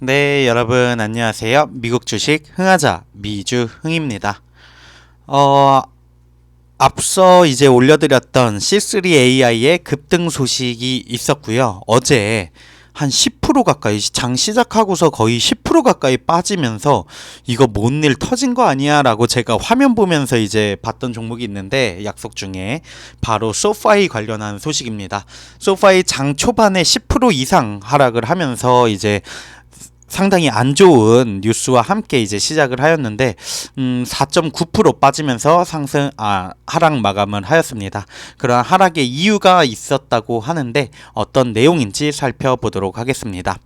네, 여러분 안녕하세요. 미국 주식 흥하자 미주 흥입니다. 어, 앞서 이제 올려드렸던 C3AI의 급등 소식이 있었고요. 어제 한 10% 가까이 장 시작하고서 거의 10% 가까이 빠지면서 이거 뭔 일 터진 거 아니야 라고 제가 화면 보면서 이제 봤던 종목이 있는데 약속 중에 바로 소파이 관련한 소식입니다. 소파이 장 초반에 10% 이상 하락을 하면서 이제 상당히 안 좋은 뉴스와 함께 이제 시작을 하였는데 음, 4.9% 빠지면서 상승 아 하락 마감을 하였습니다. 그러한 하락의 이유가 있었다고 하는데 어떤 내용인지 살펴보도록 하겠습니다.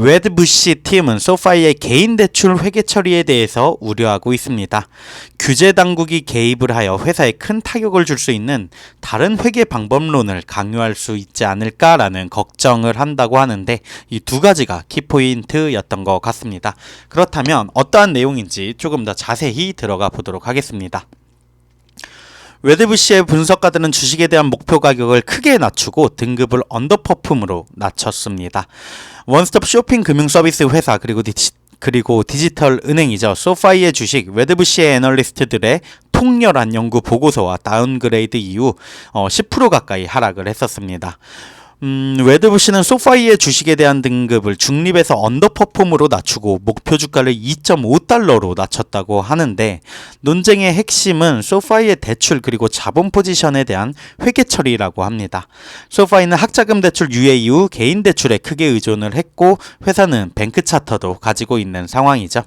웨드부시 팀은 소파이의 개인 대출 회계 처리에 대해서 우려하고 있습니다. 규제 당국이 개입을 하여 회사에 큰 타격을 줄 수 있는 다른 회계 방법론을 강요할 수 있지 않을까라는 걱정을 한다고 하는데 이 두 가지가 키포인트였던 것 같습니다. 그렇다면 어떠한 내용인지 조금 더 자세히 들어가 보도록 하겠습니다. 웨드부시의 분석가들은 주식에 대한 목표 가격을 크게 낮추고 등급을 언더퍼품으로 낮췄습니다. 원스톱 쇼핑 금융 서비스 회사 그리고 디지, 그리고 디지털 은행이죠. 소파이의 주식 웨드부시의 애널리스트들의 통렬한 연구 보고서와 다운그레이드 이후 어, 10% 가까이 하락을 했었습니다. 음, 웨드부시는 소파이의 주식에 대한 등급을 중립에서 언더퍼폼으로 낮추고 목표 주가를 2.5달러로 낮췄다고 하는데 논쟁의 핵심은 소파이의 대출 그리고 자본 포지션에 대한 회계 처리라고 합니다. 소파이는 학자금 대출 유예 이후 개인 대출에 크게 의존을 했고 회사는 뱅크 차터도 가지고 있는 상황이죠.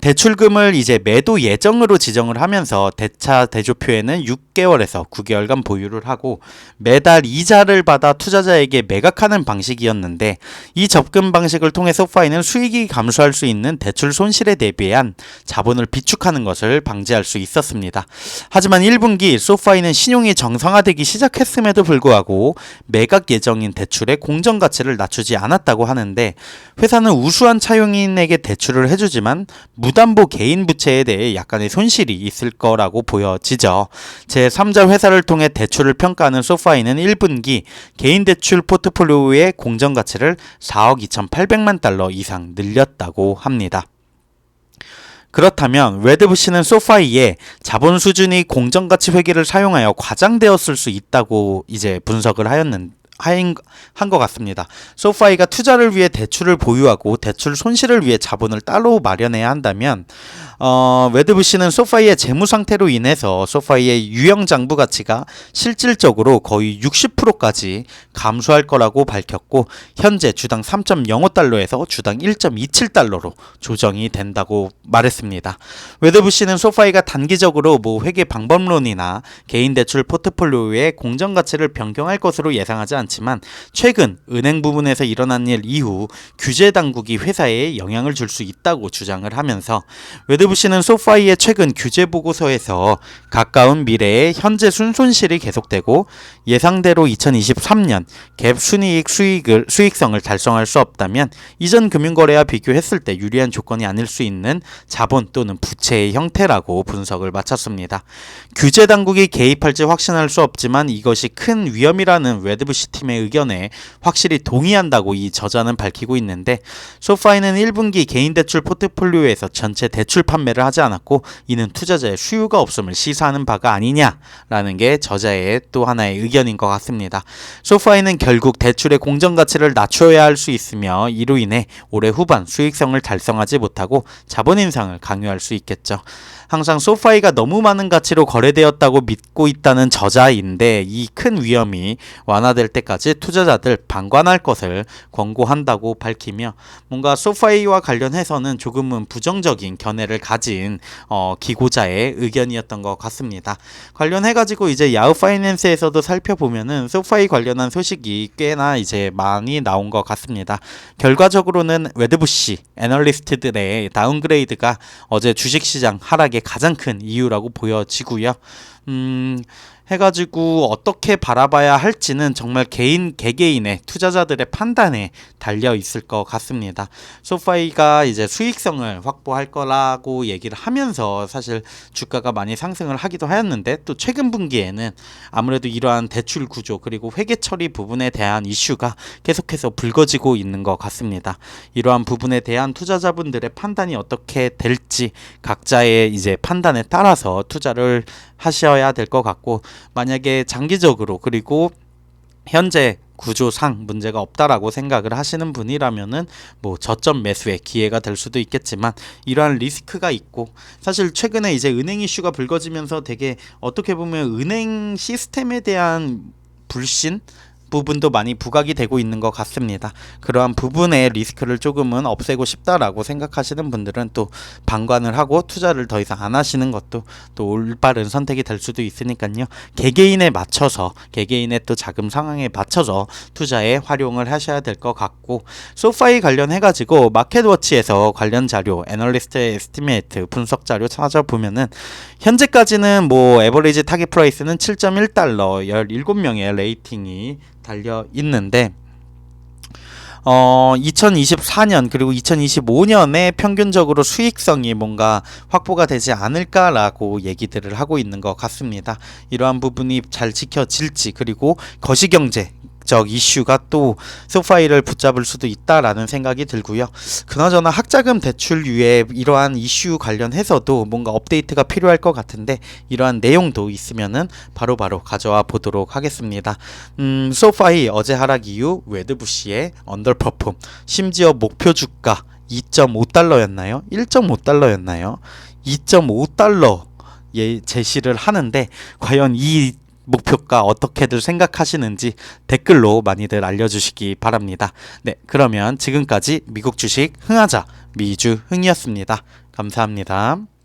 대출금을 이제 매도 예정으로 지정을 하면서 대차 대조표에는 6개월에서 9개월간 보유를 하고 매달 이자를 받아 투자자에게 매각하는 방식이었는데 이 접근 방식을 통해 소파이는 수익이 감소할 수 있는 대출 손실에 대비한 자본을 비축하는 것을 방지할 수 있었습니다. 하지만 1분기 소파이는 신용이 정상화되기 시작했음에도 불구하고 매각 예정인 대출의 공정 가치를 낮추지 않았다고 하는데 회사는 우수한 차용인에게 대출을 해주지만 무담보 개인 부채에 대해 약간의 손실이 있을 거라고 보여지죠. 제3자 회사를 통해 대출을 평가하는 소파이는 1분기 개인 대출 포트폴리오의 공정 가치를 4억 2,800만 달러 이상 늘렸다고 합니다. 그렇다면 웨드부시는 소파이에 자본 수준이 공정가치 회계를 사용하여 과장되었을 수 있다고 이제 분석을 하였는 한 것 같습니다. 소파이가 투자를 위해 대출을 보유하고 대출 손실을 위해 자본을 따로 마련해야 한다면 어, 웨드부시는 소파이의 재무 상태로 인해서 소파이의 유형 장부 가치가 실질적으로 거의 60%까지 감소할 거라고 밝혔고 현재 주당 3.05달러에서 주당 1.27달러로 조정이 된다고 말했습니다. 웨드부시는 소파이가 단기적으로 뭐 회계 방법론이나 개인 대출 포트폴리오의 공정 가치를 변경할 것으로 예상하지 않지만 최근 은행 부분에서 일어난 일 이후 규제 당국이 회사에 영향을 줄 수 있다고 주장을 하면서 웨드 웨 드부시는 소파이의 최근 규제 보고서에서 가까운 미래에 현재 순손실이 계속되고 예상대로 2023년 갭 순이익 수익을 수익성을 달성할 수 없다면 이전 금융거래와 비교했을 때 유리한 조건이 아닐 수 있는 자본 또는 부채의 형태라고 분석을 마쳤습니다. 규제 당국이 개입할지 확신할 수 없지만 이것이 큰 위험이라는 웨드부시 팀의 의견에 확실히 동의한다고 이 저자는 밝히고 있는데 소파이는 1분기 개인 대출 포트폴리오에서 전체 대출 판 매를 하지 않았고 이는 투자자의 수요가 없음을 시사하는 바가 아니냐라는 게 저자의 또 하나의 의견인 것 같습니다. 소파이는 결국 대출의 공정 가치를 낮춰야 할 수 있으며 이로 인해 올해 후반 수익성을 달성하지 못하고 자본 인상을 강요할 수 있겠죠. 항상 소파이가 너무 많은 가치로 거래되었다고 믿고 있다는 저자인데 이 큰 위험이 완화될 때까지 투자자들 방관할 것을 권고한다고 밝히며 뭔가 소파이와 관련해서는 조금은 부정적인 견해를 가진 어, 기고자의 의견이었던 것 같습니다. 관련해 가지고 이제 야후 파이낸스에서도 살펴보면은 소파이 관련한 소식이 꽤나 이제 많이 나온 것 같습니다. 결과적으로는 웨드부시 애널리스트들의 다운그레이드가 어제 주식시장 하락에 가장 큰 이유라고 보여지고요. 음, 해가지고 어떻게 바라봐야 할지는 정말 개인 개개인의 투자자들의 판단에 달려 있을 것 같습니다. 소파이가 이제 수익성을 확보할 거라고 얘기를 하면서 사실 주가가 많이 상승을 하기도 하였는데 또 최근 분기에는 아무래도 이러한 대출 구조 그리고 회계 처리 부분에 대한 이슈가 계속해서 불거지고 있는 것 같습니다. 이러한 부분에 대한 투자자분들의 판단이 어떻게 될지 각자의 이제 판단에 따라서 투자를 하셔야 될 것 같고 만약에 장기적으로 그리고 현재 구조상 문제가 없다라고 생각을 하시는 분이라면은 뭐 저점 매수의 기회가 될 수도 있겠지만 이러한 리스크가 있고 사실 최근에 이제 은행 이슈가 불거지면서 되게 어떻게 보면 은행 시스템에 대한 불신 부분도 많이 부각이 되고 있는 것 같습니다. 그러한 부분의 리스크를 조금은 없애고 싶다라고 생각하시는 분들은 또 방관을 하고 투자를 더 이상 안 하시는 것도 또 올바른 선택이 될 수도 있으니까요. 개개인에 맞춰서 개개인의 또 자금 상황에 맞춰서 투자에 활용을 하셔야 될 것 같고 소파이 관련해 가지고 마켓워치에서 관련 자료, 애널리스트 에스티메이트 분석 자료 찾아보면은 현재까지는 뭐 에버리지 타겟 프라이스는 7.1달러 17명의 레이팅이 달려 있는데 어 2024년 그리고 2025년에 평균적으로 수익성이 뭔가 확보가 되지 않을까라고 얘기들을 하고 있는 것 같습니다. 이러한 부분이 잘 지켜질지 그리고 거시경제 적 이슈가 또 소파이를 붙잡을 수도 있다라는 생각이 들고요. 그나저나 학자금 대출류의 이러한 이슈 관련해서도 뭔가 업데이트가 필요할 것 같은데 이러한 내용도 있으면은 바로 바로 가져와 보도록 하겠습니다. 음, 소파이 어제 하락 이후 웨드부시의 언더퍼폼 심지어 목표 주가 2.5달러였나요? 1.5달러였나요? 2.5달러 예, 제시를 하는데 과연 이 목표가 어떻게들 생각하시는지 댓글로 많이들 알려주시기 바랍니다. 네, 그러면 지금까지 미국 주식 흥하자 미주 흥이었습니다. 감사합니다.